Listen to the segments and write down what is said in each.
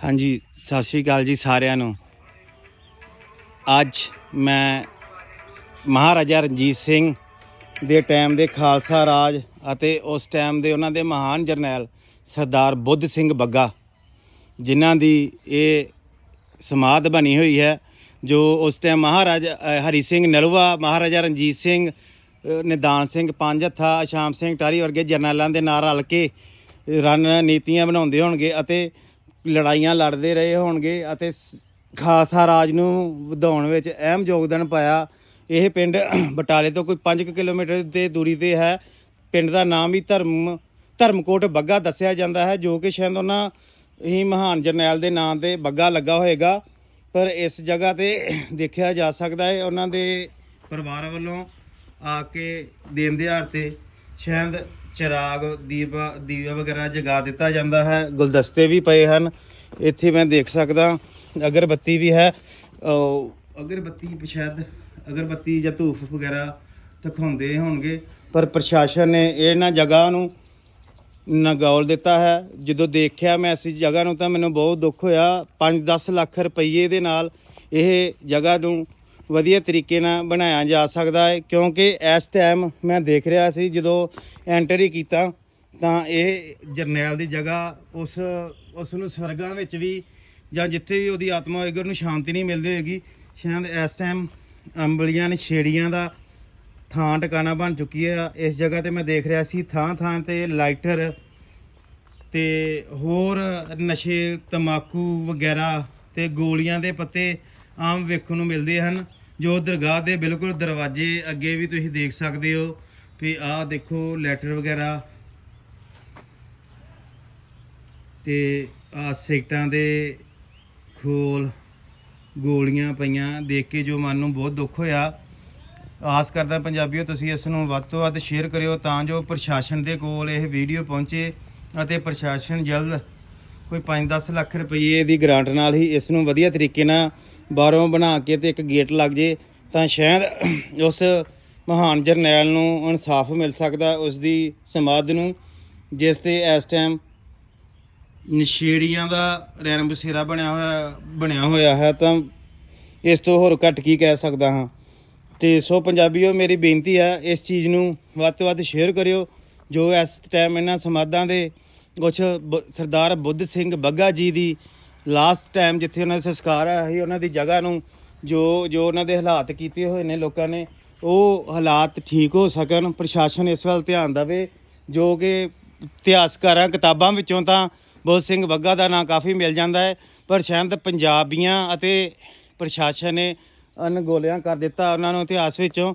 ਹਾਂਜੀ, ਸਤਿ ਸ਼੍ਰੀ ਅਕਾਲ ਜੀ ਸਾਰਿਆਂ ਨੂੰ। ਅੱਜ ਮੈਂ ਮਹਾਰਾਜਾ ਰਣਜੀਤ ਸਿੰਘ ਦੇ ਟਾਈਮ ਦੇ ਖਾਲਸਾ ਰਾਜ ਅਤੇ ਉਸ ਟਾਈਮ ਦੇ ਉਹਨਾਂ ਦੇ ਮਹਾਨ ਜਰਨੈਲ ਸਰਦਾਰ ਬੁੱਧ ਸਿੰਘ ਬੱਗਾ, ਜਿਨ੍ਹਾਂ ਦੀ ਇਹ ਸਮਾਧ ਬਣੀ ਹੋਈ ਹੈ, ਜੋ ਉਸ ਟਾਈਮ ਮਹਾਰਾਜਾ ਹਰੀ ਸਿੰਘ ਨਲੂਆ, ਮਹਾਰਾਜਾ ਰਣਜੀਤ ਸਿੰਘ ਨਿਦਾਨ ਸਿੰਘ ਪੰਜ ਹੱਥਾ ਸ਼ਾਮ ਸਿੰਘ ਟਾਰੀ ਵਰਗੇ ਜਰਨੈਲਾਂ ਦੇ ਨਾਲ ਰਲ ਕੇ ਰਣਨੀਤੀਆਂ ਬਣਾਉਂਦੇ ਹੋਣਗੇ ਅਤੇ ਲੜਾਈਆਂ ਲੜਦੇ ਰਹੇ ਹੋਣਗੇ ਅਤੇ ਸ- ਖਾਲਸਾ ਰਾਜ ਨੂੰ ਵਧਾਉਣ ਵਿੱਚ ਅਹਿਮ ਯੋਗਦਾਨ ਪਾਇਆ। ਇਹ ਪਿੰਡ ਬਟਾਲੇ ਤੋਂ ਕੋਈ 5 ਕਿਲੋਮੀਟਰ ਦੇ ਦੂਰੀ ਤੇ ਹੈ। ਪਿੰਡ ਦਾ ਨਾਮ ਵੀ ਧਰਮ, ਧਰਮਕੋਟ ਬੱਗਾ ਦੱਸਿਆ ਜਾਂਦਾ ਹੈ, ਜੋ ਕਿ ਸ਼ਾਇਦ ਉਹਨਾਂ ਹੀ ਮਹਾਨ ਜਰਨੈਲ ਦੇ ਨਾਂ ਤੇ ਬੱਗਾ ਲੱਗਾ ਹੋਏਗਾ। ਪਰ ਇਸ ਜਗ੍ਹਾ ਤੇ ਦੇਖਿਆ ਜਾ ਸਕਦਾ ਹੈ, ਉਹਨਾਂ ਦੇ ਪਰਿਵਾਰ ਵੱਲੋਂ ਆ ਕੇ ਦਿਨ ਦਿਹਾੜ ਤੇ ਸ਼ਾਇਦ ਚਿਰਾਗ ਦੀਵਾ ਦੀਵਾ ਵਗੈਰਾ ਜਗਾ ਦਿੱਤਾ ਜਾਂਦਾ ਹੈ। ਗੁਲਦਸਤੇ ਵੀ ਪਏ ਹਨ। ਇੱਥੇ ਮੈਂ ਦੇਖ ਸਕਦਾ, ਅਗਰਬੱਤੀ ਵੀ ਹੈ। ਅਗਰਬੱਤੀ ਸ਼ਾਇਦ ਅਗਰਬੱਤੀ ਜਾਂ ਧੂਫ ਵਗੈਰਾ ਦਿਖਾਉਂਦੇ ਹੋਣਗੇ, ਪਰ ਪ੍ਰਸ਼ਾਸਨ ਨੇ ਇਹਨਾਂ ਜਗ੍ਹਾ ਨੂੰ ਨਗੌਲ ਦਿੱਤਾ ਹੈ। ਜਦੋਂ ਦੇਖਿਆ ਮੈਂ ਇਸ ਜਗ੍ਹਾ ਨੂੰ ਤਾਂ ਮੈਨੂੰ ਬਹੁਤ ਦੁੱਖ ਹੋਇਆ। 5-10 ਲੱਖ ਰੁਪਏ ਦੇ ਨਾਲ ਇਹ ਜਗ੍ਹਾ ਨੂੰ ਵਧੀਆ ਤਰੀਕੇ ਨਾਲ ਬਣਾਇਆ ਜਾ ਸਕਦਾ ਹੈ, ਕਿਉਂਕਿ ਇਸ ਟਾਈਮ ਮੈਂ ਦੇਖ ਰਿਹਾ ਸੀ ਜਦੋਂ ਐਂਟਰੀ ਕੀਤਾ, ਤਾਂ ਇਹ ਜਰਨੈਲ ਦੀ ਜਗ੍ਹਾ ਉਸ ਉਸ ਨੂੰ ਸਵਰਗਾਂ ਵਿੱਚ ਵੀ ਜਾਂ ਜਿੱਥੇ ਵੀ ਉਹਦੀ ਆਤਮਾ ਹੋਏਗੀ, ਉਹਨੂੰ ਸ਼ਾਂਤੀ ਨਹੀਂ ਮਿਲਦੀ ਹੋਏਗੀ। ਸ਼ਾਇਦ ਇਸ ਟਾਈਮ ਅੰਬਲੀਆਂ ਨੇ ਛੇੜੀਆਂ ਦਾ ਥਾਂ ਟਿਕਾਣਾ ਬਣ ਚੁੱਕੀ ਹੈ ਇਸ ਜਗ੍ਹਾ ਤੇ ਮੈਂ ਦੇਖ ਰਿਹਾ ਸੀ ਥਾਂ ਥਾਂ ਤੇ ਲਾਈਟਰ ਤੇ ਹੋਰ ਨਸ਼ੇ, ਤਮਾਕੂ ਵਗੈਰਾ ਤੇ ਗੋਲੀਆਂ ਦੇ ਪੱਤੇ ਆਮ ਵੇਖਣ ਨੂੰ ਮਿਲਦੇ ਹਨ, ਜੋ ਦਰਗਾਹ ਦੇ ਬਿਲਕੁਲ ਦਰਵਾਜ਼ੇ ਅੱਗੇ ਵੀ ਤੁਸੀਂ ਦੇਖ ਸਕਦੇ ਹੋ। ਵੀ ਆਹ ਦੇਖੋ ਲੈਟਰ ਵਗੈਰਾ। ਤੇ ਆ ਸਿਗਟਾਂ ਦੇ ਖੋਲ ਗੋਲੀਆਂ ਪਈਆਂ ਦੇਖ ਕੇ ਜੋ ਮਨ ਨੂੰ ਬਹੁਤ ਦੁੱਖ ਹੋਇਆ। ਆਸ ਕਰਦਾ ਪੰਜਾਬੀਓ, ਤੁਸੀਂ ਇਸ ਨੂੰ ਵੱਧ ਤੋਂ ਵੱਧ ਸ਼ੇਅਰ ਕਰਿਓ ਤਾਂ ਜੋ ਪ੍ਰਸ਼ਾਸਨ ਦੇ ਕੋਲ ਇਹ ਵੀਡੀਓ ਪਹੁੰਚੇ ਅਤੇ ਪ੍ਰਸ਼ਾਸਨ ਜਲਦ ਕੋਈ 5-10 ਲੱਖ ਰੁਪਏ ਦੀ ਗ੍ਰਾਂਟ ਨਾਲ ਹੀ ਇਸ ਨੂੰ ਵਧੀਆ ਤਰੀਕੇ ਨਾਲ ਬਾਹਰੋਂ ਬਣਾ ਕੇ ਤੇ ਇੱਕ ਗੇਟ ਲੱਗ ਜੇ, ਤਾਂ ਸ਼ਾਇਦ ਉਸ ਮਹਾਨ ਜਰਨੈਲ ਨੂੰ ਇਨਸਾਫ ਮਿਲ ਸਕਦਾ ਉਸ ਦੀ ਸਮਾਧ ਨੂੰ, ਜਿਸ ਤੇ ਇਸ ਟਾਈਮ ਨਸ਼ੇੜੀਆਂ ਦਾ ਰੈਣ ਬਸੇਰਾ ਬਣਿਆ ਹੋਇਆ ਬਣਿਆ ਹੋਇਆ ਹੈ, ਤਾਂ ਇਸ ਤੋਂ ਹੋਰ ਘੱਟ ਕੀ ਕਹਿ ਸਕਦਾ ਹਾਂ। ਤੇ ਸੋ ਪੰਜਾਬੀਓ, ਮੇਰੀ ਬੇਨਤੀ ਹੈ, ਇਸ ਚੀਜ਼ ਨੂੰ ਵੱਧ ਤੋਂ ਵੱਧ ਸ਼ੇਅਰ ਕਰਿਓ, ਜੋ ਇਸ ਟਾਈਮ ਇਹਨਾਂ ਸਮਾਧਾਂ ਦੇ ਕੁਛ ਬ- ਸਰਦਾਰ ਬੁੱਧ ਸਿੰਘ ਬੱਗਾ ਜੀ ਦੀ ਲਾਸਟ ਟਾਈਮ ਜਿੱਥੇ ਉਹਨਾਂ ਦਾ ਸੰਸਕਾਰ ਆਇਆ ਸੀ, ਉਹਨਾਂ ਦੀ ਜਗ੍ਹਾ ਨੂੰ ਜੋ ਜੋ ਉਹਨਾਂ ਦੇ ਹਾਲਾਤ ਕੀਤੇ ਹੋਏ ਨੇ ਲੋਕਾਂ ਨੇ, ਉਹ ਹਾਲਾਤ ਠੀਕ ਹੋ ਸਕਣ, ਪ੍ਰਸ਼ਾਸਨ ਇਸ ਵੱਲ ਧਿਆਨ ਦੇਵੇ, ਜੋ ਕਿ ਇਤਿਹਾਸਕਾਰਾਂ ਕਿਤਾਬਾਂ ਵਿੱਚੋਂ ਤਾਂ ਬੁੱਧ ਸਿੰਘ ਬੱਗਾ ਦਾ ਨਾਂ ਕਾਫੀ ਮਿਲ ਜਾਂਦਾ ਹੈ, ਪਰ ਸ਼ਾਇਦ ਪੰਜਾਬੀਆਂ ਅਤੇ ਪ੍ਰਸ਼ਾਸਨ ਨੇ ਅਣਗੋਲਿਆਂ ਕਰ ਦਿੱਤਾ ਉਹਨਾਂ ਨੂੰ ਇਤਿਹਾਸ ਵਿੱਚੋਂ।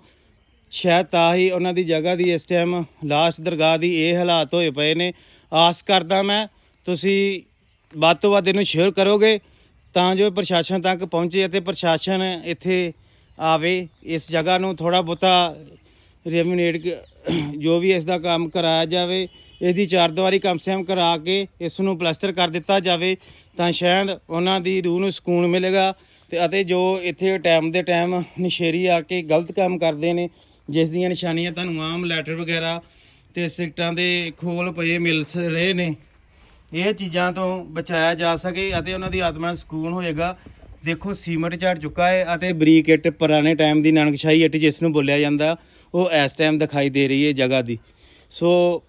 ਸ਼ਾਇਦ ਤਾਂ ਹੀ ਉਹਨਾਂ ਦੀ ਜਗ੍ਹਾ ਦੀ ਇਸ ਟਾਈਮ ਲਾਸਟ ਦਰਗਾਹ ਦੀ ਇਹ ਹਾਲਾਤ ਹੋਏ ਪਏ ਨੇ। ਆਸ ਕਰਦਾ ਮੈਂ, ਤੁਸੀਂ ਵੱਧ ਤੋਂ ਵੱਧ ਇਹਨੂੰ ਸ਼ੇਅਰ ਕਰੋਗੇ ਤਾਂ ਜੋ ਪ੍ਰਸ਼ਾਸਨ ਤੱਕ ਪਹੁੰਚੇ ਅਤੇ ਪ੍ਰਸ਼ਾਸਨ ਇੱਥੇ ਆਵੇ, ਇਸ ਜਗ੍ਹਾ ਨੂੰ ਥੋੜਾ ਬਹੁਤਾ ਰੈਮਿਨੇਟ ਜੋ ਵੀ ਇਸ ਦਾ ਕੰਮ ਕਰਾਇਆ ਜਾਵੇ, ਇਹਦੀ ਚਾਰ ਦੀਵਾਰੀ ਕਮ ਸੇ ਕਮ ਕਰਾ ਕੇ ਇਸ ਨੂੰ ਪਲਸਤਰ ਕਰ ਦਿੱਤਾ ਜਾਵੇ ਤਾਂ ਸ਼ਾਇਦ ਉਹਨਾਂ ਦੀ ਰੂਹ ਨੂੰ ਸਕੂਨ ਮਿਲੇਗਾ ਤੇ ਅਤੇ ਜੋ ਇੱਥੇ ਟਾਈਮ ਦੇ ਟਾਈਮ ਨਸ਼ੇਰੀ ਆ ਕੇ ਗਲਤ ਕੰਮ ਕਰਦੇ ਨੇ, ਜਿਸ ਦੀਆਂ ਨਿਸ਼ਾਨੀਆਂ ਤੁਹਾਨੂੰ ਆਮ ਲੈਟਰ ਵਗੈਰਾ ਤੇ ਸਿਕਟਾਂ ਦੇ ਖੋਲ ਪਏ ਮਿਲ ਸ- ਰਹੇ ਨੇ ਇਹ ਚੀਜ਼ਾਂ ਤੋਂ ਬਚਾਇਆ ਜਾ ਸਕੇ ਅਤੇ ਉਹਨਾਂ ਦੀ ਆਤਮਾ ਨੂੰ ਸਕੂਨ ਹੋਏਗਾ। ਦੇਖੋ, ਸੀਮਟ ਝੜ ਚੁੱਕਾ ਹੈ ਅਤੇ ਬਰੀਕ ਇੱਟ ਪੁਰਾਣੇ ਟਾਈਮ ਦੀ ਨਾਨਕਸ਼ਾਹੀ ਇੱਟ ਜਿਸ ਨੂੰ ਬੋਲਿਆ ਜਾਂਦਾ, ਉਹ ਇਸ ਟਾਈਮ ਦਿਖਾਈ ਦੇ ਰਹੀ ਹੈ ਜਗ੍ਹਾ ਦੀ। ਸੋ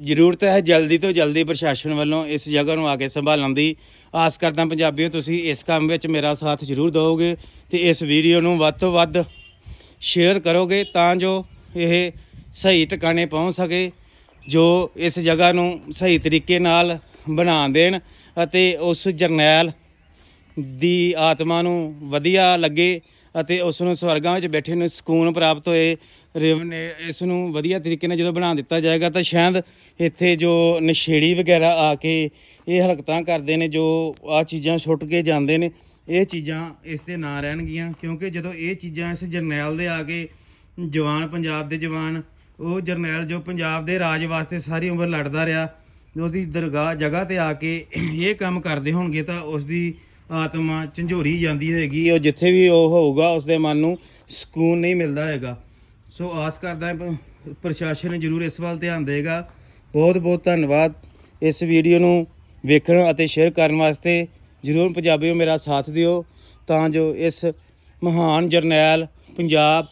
ਜ਼ਰੂਰਤ ਹੈ ਜਲਦੀ ਤੋਂ ਜਲਦੀ ਪ੍ਰਸ਼ਾਸਨ ਵੱਲੋਂ ਇਸ ਜਗ੍ਹਾ ਨੂੰ ਆ ਕੇ ਸੰਭਾਲਣ ਦੀ। ਆਸ ਕਰਦਾ ਪੰਜਾਬੀਓ, ਤੁਸੀਂ ਇਸ ਕੰਮ ਵਿੱਚ ਮੇਰਾ ਸਾਥ ਜ਼ਰੂਰ ਦਿਓਗੇ ਤੇ ਇਸ ਵੀਡੀਓ ਨੂੰ ਵੱਧ ਤੋਂ ਵੱਧ ਸ਼ੇਅਰ ਕਰੋਗੇ ਤਾਂ ਜੋ ਇਹ ਸਹੀ ਟਿਕਾਣੇ ਪਹੁੰਚ ਸਕੇ। ਜੋ ਇਸ ਜਗ੍ਹਾ ਨੂੰ ਸਹੀ ਤਰੀਕੇ ਨਾਲ ਬਣਾ ਦੇਣ ਅਤੇ ਉਸ ਜਰਨੈਲ ਦੀ ਆਤਮਾ ਨੂੰ ਵਧੀਆ ਲੱਗੇ ਅਤੇ ਉਸ ਨੂੰ ਸਵਰਗਾਂ ਵਿੱਚ ਬੈਠੇ ਨੂੰ ਸਕੂਨ ਪ੍ਰਾਪਤ ਹੋਏ, ਰਿਵ ਨੇ ਇਸ ਨੂੰ ਵਧੀਆ ਤਰੀਕੇ ਨਾਲ ਜਦੋਂ ਬਣਾ ਦਿੱਤਾ ਜਾਏਗਾ ਤਾਂ ਸ਼ਾਇਦ ਇੱਥੇ ਜੋ ਨਸ਼ੇੜੀ ਵਗੈਰਾ ਆ ਕੇ ਇਹ ਹਰਕਤਾਂ ਕਰਦੇ ਨੇ, ਜੋ ਆ ਚੀਜ਼ਾਂ ਸੁੱਟ ਕੇ ਜਾਂਦੇ ਨੇ, ਇਹ ਚੀਜ਼ਾਂ ਇਸ ਦੇ ਨਾਂ ਰਹਿਣਗੀਆਂ ਕਿਉਂਕਿ ਜਦੋਂ ਇਹ ਚੀਜ਼ਾਂ ਇਸ ਜਰਨੈਲ ਦੇ ਆ ਕੇ ਜਵਾਨ, ਪੰਜਾਬ ਦੇ ਜਵਾਨ ਉਹ ਜਰਨੈਲ ਜੋ ਪੰਜਾਬ ਦੇ ਰਾਜ ਵਾਸਤੇ ਸਾਰੀ ਉਮਰ ਲੜਦਾ ਰਿਹਾ, ਉਹਦੀ ਦਰਗਾਹ, ਜਗ੍ਹਾ ਤੇ ਆ ਕੇ ਇਹ ਕੰਮ ਕਰਦੇ ਹੋਣਗੇ ਤਾਂ ਉਸ ਦੀ ਆਤਮਾ ਝੰਜੋਰੀ ਜਾਂਦੀ ਹੋਏਗੀ ਉਹ ਜਿੱਥੇ ਵੀ ਉਹ ਹੋਊਗਾ ਉਸ ਦੇ ਮਨ ਨੂੰ ਸਕੂਨ ਨਹੀਂ ਮਿਲਦਾ ਹੋਏਗਾ ਸੋ ਆਸ ਕਰਦਾ ਪ- ਪ੍ਰਸ਼ਾਸਨ ਜ਼ਰੂਰ ਇਸ ਵੱਲ ਧਿਆਨ ਦੇਗਾ ਬਹੁਤ ਬਹੁਤ ਧੰਨਵਾਦ ਇਸ ਵੀਡੀਓ ਨੂੰ ਵੇਖਣ ਅਤੇ ਸ਼ੇਅਰ ਕਰਨ ਵਾਸਤੇ। ਜ਼ਰੂਰ ਪੰਜਾਬੀਓ ਮੇਰਾ ਸਾਥ ਦਿਓ, ਤਾਂ ਜੋ ਇਸ ਮਹਾਨ ਜਰਨੈਲ ਪੰਜਾਬ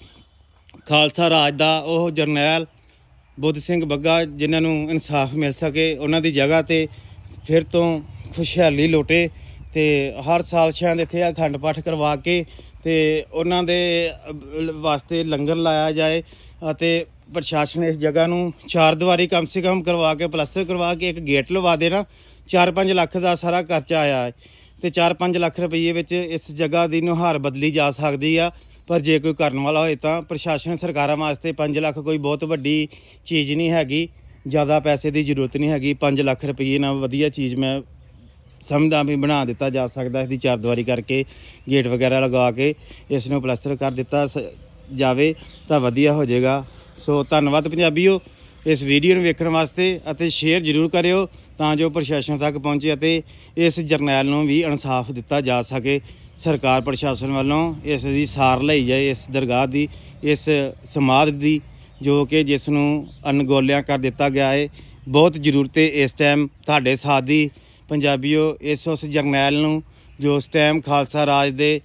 ਖਾਲਸਾ ਰਾਜ ਦਾ ਉਹ ਜਰਨੈਲ ਬੁੱਧ ਸਿੰਘ ਬੱਗਾ ਜਿਨ੍ਹਾਂ ਨੂੰ ਇਨਸਾਫ ਮਿਲ ਸਕੇ, ਉਹਨਾਂ ਦੀ ਜਗ੍ਹਾ ਤੇ ਫਿਰ ਤੋਂ ਖੁਸ਼ਹਾਲੀ ਲੋਟੇ ਤੇ ਹਰ ਸਾਲ ਸ਼ਾਇਦ ਇੱਥੇ ਅਖੰਡ ਪਾਠ ਕਰਵਾ ਕੇ ਤੇ ਉਹਨਾਂ ਦੇ ਵਾਸਤੇ ਲੰਗਰ ਲਾਇਆ ਜਾਏ ਅਤੇ ਪ੍ਰਸ਼ਾਸਨ ਇਸ ਜਗ੍ਹਾ ਨੂੰ ਚਾਰ ਦੀਵਾਰੀ ਕਮ ਸੇ ਕਮ ਕਰਵਾ ਕੇ ਪਲਸਤਰ ਕਰਵਾ ਕੇ ਇੱਕ ਗੇਟ ਲਵਾ ਦੇਣਾ। 4-5 ਲੱਖ ਦਾ ਸਾਰਾ ਖਰਚਾ ਆਇਆ ਹੈ ਤੇ 4-5 ਲੱਖ ਰੁਪਏ ਵਿੱਚ ਇਸ ਜਗ੍ਹਾ ਦੀ ਨੁਹਾਰ ਬਦਲੀ ਜਾ ਸਕਦੀ ਆ। ਪਰ ਜੇ ਕੋਈ ਕਰਨ ਵਾਲਾ ਹੋਏ ਤਾਂ ਪ੍ਰਸ਼ਾਸਨ ਸਰਕਾਰਾਂ ਵਾਸਤੇ 5 ਲੱਖ ਕੋਈ ਬਹੁਤ ਵੱਡੀ ਚੀਜ਼ ਨਹੀਂ ਹੈਗੀ, ਜ਼ਿਆਦਾ ਪੈਸੇ ਦੀ ਜ਼ਰੂਰਤ ਨਹੀਂ ਹੈਗੀ 5 ਲੱਖ ਰੁਪਏ ਨਾਲ ਵਧੀਆ ਚੀਜ਼ ਮੈਂ ਸਮਝਦਾ ਵੀ ਬਣਾ ਦਿੱਤਾ ਜਾ ਸਕਦਾ ਇਸ ਦੀ ਚਾਰ ਦੀਵਾਰੀ ਕਰਕੇ, ਗੇਟ ਵਗੈਰਾ ਲਗਾ ਕੇ ਇਸ ਨੂੰ ਪਲਸਤਰ ਕਰ ਦਿੱਤਾ ਸ- ਜਾਵੇ ਤਾਂ ਵਧੀਆ ਹੋ ਜਾਏਗਾ। ਸੋ ਧੰਨਵਾਦ ਪੰਜਾਬੀਓ ਇਸ ਵੀਡੀਓ ਨੂੰ ਵੇਖਣ ਵਾਸਤੇ ਅਤੇ ਸ਼ੇਅਰ ਜ਼ਰੂਰ ਕਰਿਓ ਤਾਂ ਜੋ ਪ੍ਰਸ਼ਾਸਨ ਤੱਕ ਪਹੁੰਚੇ ਅਤੇ ਇਸ ਜਰਨੈਲ ਨੂੰ ਵੀ ਇਨਸਾਫ ਦਿੱਤਾ ਜਾ ਸਕੇ। ਸਰਕਾਰ ਪ੍ਰਸ਼ਾਸਨ ਵੱਲੋਂ ਇਸ ਦੀ ਸਾਰ ਲਈ ਜਾਏ, ਇਸ ਦਰਗਾਹ ਦੀ, ਇਸ ਸਮਾਧ ਦੀ, ਜੋ ਕਿ ਜਿਸ ਨੂੰ ਅਣਗੌਲਿਆਂ ਕਰ ਦਿੱਤਾ ਗਿਆ ਹੈ ਬਹੁਤ ਜ਼ਰੂਰਤ ਹੈ ਇਸ ਟਾਈਮ ਤੁਹਾਡੇ ਸਾਥ ਦੀ। ਪੰਜਾਬੀਓ, ਇਸ ਉਸ ਜਰਨੈਲ ਨੂੰ ਜੋ ਉਸ ਟਾਈਮ ਖਾਲਸਾ ਰਾਜ ਦੇ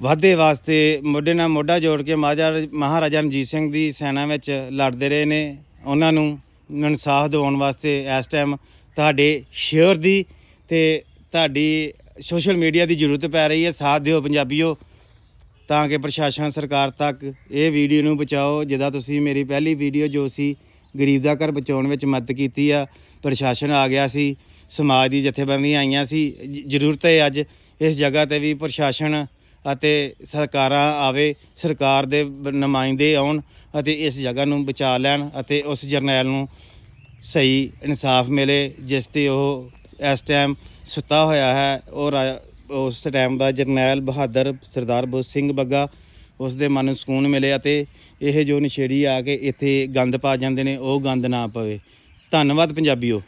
ਵਾਧੇ ਵਾਸਤੇ ਮੋਢੇ ਨਾਲ ਮੋਢਾ ਜੋੜ ਕੇ ਮਹਾਰਾਜਾ ਮਹਾਰਾਜਾ ਰਣਜੀਤ ਸਿੰਘ ਦੀ ਸੈਨਾ ਵਿੱਚ ਲੜਦੇ ਰਹੇ ਨੇ, ਉਹਨਾਂ ਨੂੰ ਇਨਸਾਫ ਦਿਵਾਉਣ ਵਾਸਤੇ ਇਸ ਟਾਈਮ ਤੁਹਾਡੇ ਸ਼ੇਅਰ ਦੀ ਤੇ ਤੁਹਾਡੀ ਸੋਸ਼ਲ ਮੀਡੀਆ ਦੀ ਜ਼ਰੂਰਤ ਪੈ ਰਹੀ ਹੈ, ਸਾਥ ਦਿਓ ਪੰਜਾਬੀਓ, ਤਾਂ ਕਿ ਪ੍ਰਸ਼ਾਸਨ, ਸਰਕਾਰ ਤੱਕ ਇਹ ਵੀਡੀਓ ਨੂੰ ਬਚਾਓ, ਜਿੱਦਾਂ ਤੁਸੀਂ ਮੇਰੀ ਪਹਿਲੀ ਵੀਡੀਓ ਜੋ ਸੀ, ਗਰੀਬ ਦਾ ਘਰ ਬਚਾਉਣ ਵਿੱਚ ਮਦਦ ਕੀਤੀ ਆ, ਪ੍ਰਸ਼ਾਸਨ ਆ ਗਿਆ ਸੀ, ਸਮਾਜ ਦੀ ਜਥੇਬੰਦੀਆਂ ਆਈਆਂ ਸੀ ਜ਼ਰੂਰਤ ਹੈ ਅੱਜ ਇਸ ਜਗ੍ਹਾ ਤੇ ਵੀ ਪ੍ਰਸ਼ਾਸਨ ਅਤੇ ਸਰਕਾਰਾਂ ਆਵੇ, ਸਰਕਾਰ ਦੇ ਨੁਮਾਇੰਦੇ ਆਉਣ ਅਤੇ ਇਸ ਜਗ੍ਹਾ ਨੂੰ ਬਚਾ ਲੈਣ ਅਤੇ ਉਸ ਜਰਨੈਲ ਨੂੰ ਸਹੀ ਇਨਸਾਫ ਮਿਲੇ, ਜਿਸ ਤੇ ਉਹ ਇਸ ਟਾਈਮ ਸੁੱਤਾ ਹੋਇਆ ਹੈ। ਉਹ ਰਾ- ਉਸ ਟਾਈਮ ਦਾ ਜਰਨੈਲ ਬਹਾਦਰ ਸਰਦਾਰ ਬੋਧ ਸਿੰਘ ਬੱਗਾ ਉਸ ਦੇ ਮਨ ਨੂੰ ਸਕੂਨ ਮਿਲੇ ਅਤੇ ਇਹ ਜੋ ਨਸ਼ੇੜੀ ਆ ਕੇ ਇੱਥੇ ਗੰਦ ਪਾ ਜਾਂਦੇ ਨੇ, ਉਹ ਗੰਦ ਨਾ ਪਵੇ। ਧੰਨਵਾਦ ਪੰਜਾਬੀਓ।